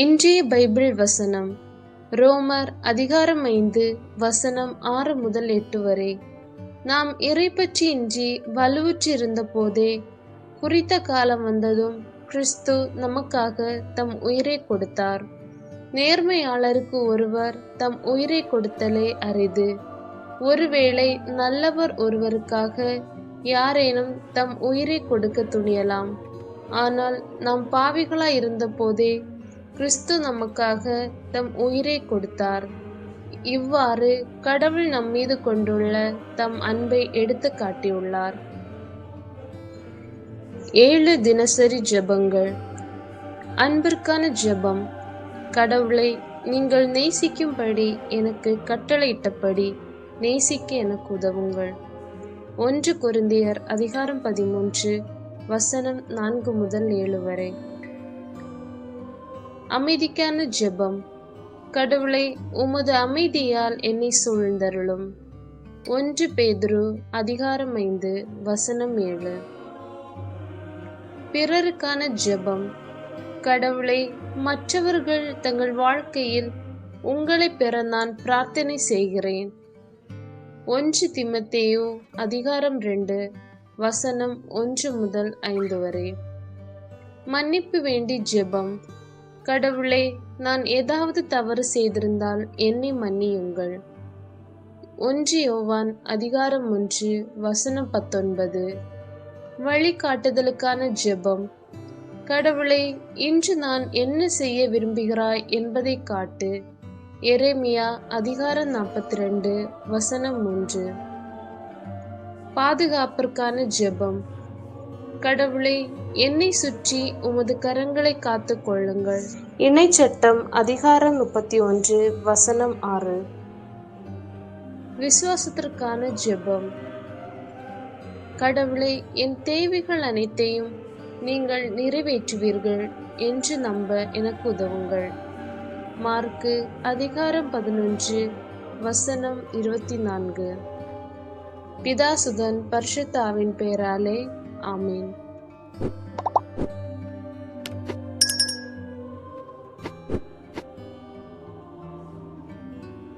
இன்றைய பைபிள் வசனம். ரோமர் அதிகாரம் ஐந்து வசனம் ஆறு முதல் எட்டு வரை. நாம் இறைப்பற்றி இன்றி வலுவுற்றிருந்த போதே குறித்த காலம் வந்ததும் கிறிஸ்து நமக்காக தம் உயிரை கொடுத்தார். நேர்மையாளருக்கு ஒருவர் தம் உயிரை கொடுத்தலே அரிது ஒருவேளை நல்லவர் ஒருவருக்காக யாரேனும் தம் உயிரை கொடுக்க துணியலாம். ஆனால் நாம் பாவிகளாய் இருந்த போதே கிறிஸ்து நமக்காக தம் உயிரை கொடுத்தார். இவ்வாறு கடவுள் நம் மீது கொண்டுள்ள தம் அன்பை எடுத்து காட்டியுள்ளார். ஏழு தினசரி ஜெபங்கள். அன்பிற்கான ஜெபம். கடவுளை நீங்கள் நேசிக்கும்படி எனக்கு கட்டளையிட்டபடி நேசிக்க எனக்கு உதவுங்கள். ஒன்று குருந்தியர் அதிகாரம் பதிமூன்று வசனம் நான்கு முதல் ஏழு வரை. அமைதிக்கான ஜெபம். கடவுளை உமது அமைதியால் என்னை சூழ்ந்தருளும். ஒன்று பேதுரு அதிகாரம் ஐந்து வசனம் ஏழு. பிறருக்கான ஜெபம். கடவுளை மற்றவர்கள் தங்கள் வாழ்க்கையில் உங்களை பெற நான் பிரார்த்தனை செய்கிறேன். ஒன்று திமத்தேயு அதிகாரம் ரெண்டு வசனம் ஒன்று முதல் ஐந்து வரை. மன்னிப்பு வேண்டி ஜெபம். கடவுளே நான் ஏதாவது தவறு செய்திருந்தால் என்னை மன்னியுங்கள். ஒன்று யோவான் அதிகாரம் ஒன்று வசனம் பத்தொன்பது. வழிகாட்டுதலுக்கான ஜெபம். கடவுளே இன்று நான் என்ன செய்ய விரும்புகிறாய் என்பதை காட்டு. எரேமியா அதிகாரம் நாற்பத்தி ரெண்டு வசனம் மூன்று பாதுகாப்பிற்கான ஜெபம். கடவுளே என்னை சுற்றி உமது கரங்களை காத்து கொள்ளுங்கள். இணை சட்டம் அதிகாரம் முப்பத்தி ஒன்று வசனம் ஆறு. விசுவாசத்திற்கான ஜெபம். கடவுளே என் தேவைகள் அனைத்தையும் நீங்கள் நிறைவேற்றுவீர்கள் என்று நம்ப எனக்கு உதவுங்கள். மார்க்கு அதிகாரம் பதினொன்று வசனம் இருபத்தி நான்கு. பிதாசுதன் பரிசுத்தாவின் பெயராலே Amen.